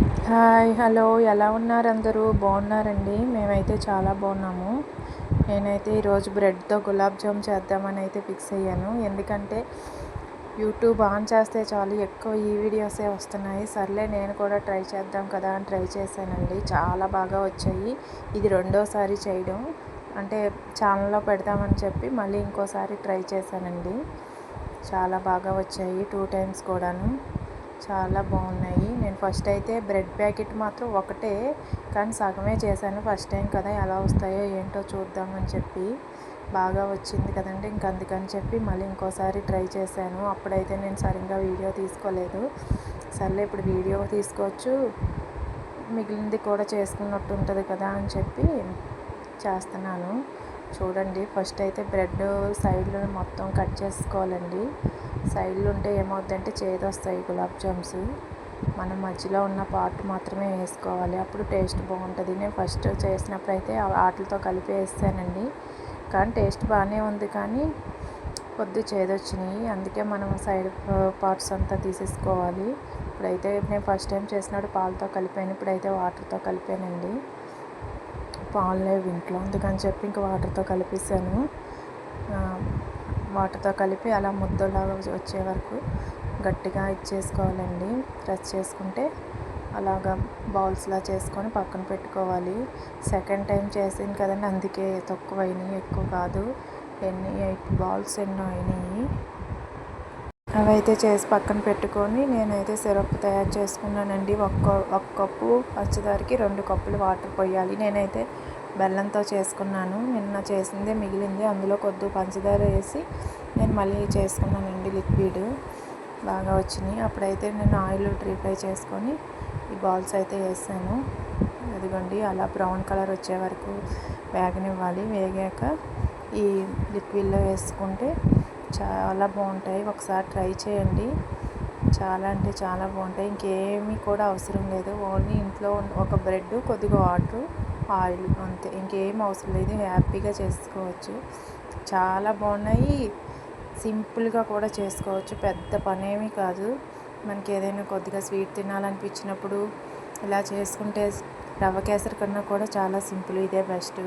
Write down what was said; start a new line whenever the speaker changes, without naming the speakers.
Hi hello. ఎలా ఉన్నారు అందరూ? బాగున్నారండి? మేమైతే చాలా బాగున్నాము. నేనైతే ఈరోజు బ్రెడ్తో గులాబ్ జామ్ చేద్దామని అయితే ఫిక్స్ అయ్యాను. ఎందుకంటే యూట్యూబ్ ఆన్ చేస్తే చాలు ఎక్కువ ఈ వీడియోసే వస్తున్నాయి. సర్లే నేను కూడా ట్రై చేద్దాం కదా అని ట్రై చేశానండి. చాలా బాగా వచ్చాయి. ఇది రెండోసారి చేయడం. అంటే ఛానల్లో పెడదామని చెప్పి మళ్ళీ ఇంకోసారి ట్రై చేశానండి. చాలా బాగా వచ్చాయి టూ టైమ్స్ కూడాను. చాలా బాగున్నాయి. నేను ఫస్ట్ అయితే బ్రెడ్ ప్యాకెట్ మాత్రం ఒకటే కానీ సగమే చేశాను. ఫస్ట్ టైం కదా ఎలా వస్తాయో ఏంటో చూద్దామని చెప్పి బాగా వచ్చింది కదండి. ఇంక అందుకని చెప్పి మళ్ళీ ఇంకోసారి ట్రై చేశాను. అప్పుడైతే నేను సరిగ్గా వీడియో తీసుకోలేదు. సర్లే ఇప్పుడు వీడియో తీసుకోవచ్చు. మిగిలింది కూడా చేసుకున్నట్టు ఉంటుంది కదా అని చెప్పి చేస్తున్నాను. చూడండి. ఫస్ట్ అయితే బ్రెడ్ సైడ్లో మొత్తం కట్ చేసుకోవాలండి. సైడ్లు ఉంటే ఏమవుతుందంటే చేదు వస్తాయి గులాబ్ జామ్స్. మనం మధ్యలో ఉన్న పార్ట్ మాత్రమే వేసుకోవాలి. అప్పుడు టేస్ట్ బాగుంటుంది. నేను ఫస్ట్ చేసినప్పుడు అయితే వాటితో కలిపి వేస్తానండి. కానీ టేస్ట్ బాగానే ఉంది కానీ కొద్ది చేదొచ్చినాయి. అందుకే మనం సైడ్ పార్ట్స్ అంతా తీసేసుకోవాలి. ఇప్పుడైతే నేను ఫస్ట్ టైం చేసినప్పుడు పాలతో కలిపాను. ఇప్పుడైతే వాటర్తో కలిపానండి. పాలు లేవు ఇంట్లో. అందుకని చెప్పి ఇంకా వాటర్తో కలిపేసాను. వాటర్తో కలిపి అలా ముద్దలాగా వచ్చే వరకు గట్టిగా ఇచ్చేసుకోవాలండి ప్రెస్ చేసుకుంటే అలాగా బౌల్స్లా చేసుకొని పక్కన పెట్టుకోవాలి. సెకండ్ టైం చేసాను కదండి అందుకే తక్కువ అయినాయి ఎక్కువ కాదు. ఎన్ని ఎయిట్ బాల్స్ ఎన్నో అయినాయి. అవైతే చేసి పక్కన పెట్టుకొని నేనైతే సిరప్ తయారు చేసుకున్నానండి. ఒక్క ఒక కప్పు పంచదారకి రెండు కప్పులు వాటర్ పోయాలి. నేనైతే బెల్లంతో చేసుకున్నాను. నిన్న చేసిందే మిగిలింది. అందులో కొద్ది పంచదార వేసి నేను మళ్ళీ చేసుకున్నానండి లిక్విడ్. బాగా వచ్చినాయి. అప్పుడైతే నేను ఆయిల్ డ్రీ ఫ్రై చేసుకొని ఈ బాల్స్ అయితే వేసాను. అదిగోండి అలా బ్రౌన్ కలర్ వచ్చే వరకు వేగనివ్వాలి. వేగాక ఈ లిక్విడ్లో వేసుకుంటే చాలా బాగుంటాయి. ఒకసారి ట్రై చేయండి. చాలా అంటే చాలా బాగుంటాయి. ఇంకేమీ కూడా అవసరం లేదు. ఓన్లీ ఇంట్లో ఒక బ్రెడ్ కొద్దిగా వాటర్ ఆయిల్ అంతే. ఇంకేం అవసరం లేదు. హ్యాపీగా చేసుకోవచ్చు. చాలా బాగున్నాయి. సింపుల్గా కూడా చేసుకోవచ్చు. పెద్ద పనేమీ కాదు. మనకి ఏదైనా కొద్దిగా స్వీట్ తినాలనిపించినప్పుడు ఇలా చేసుకుంటే రవ్వ కేసరి కన్నా కూడా చాలా సింపుల్. ఇదే బెస్ట్.